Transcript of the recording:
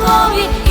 Кові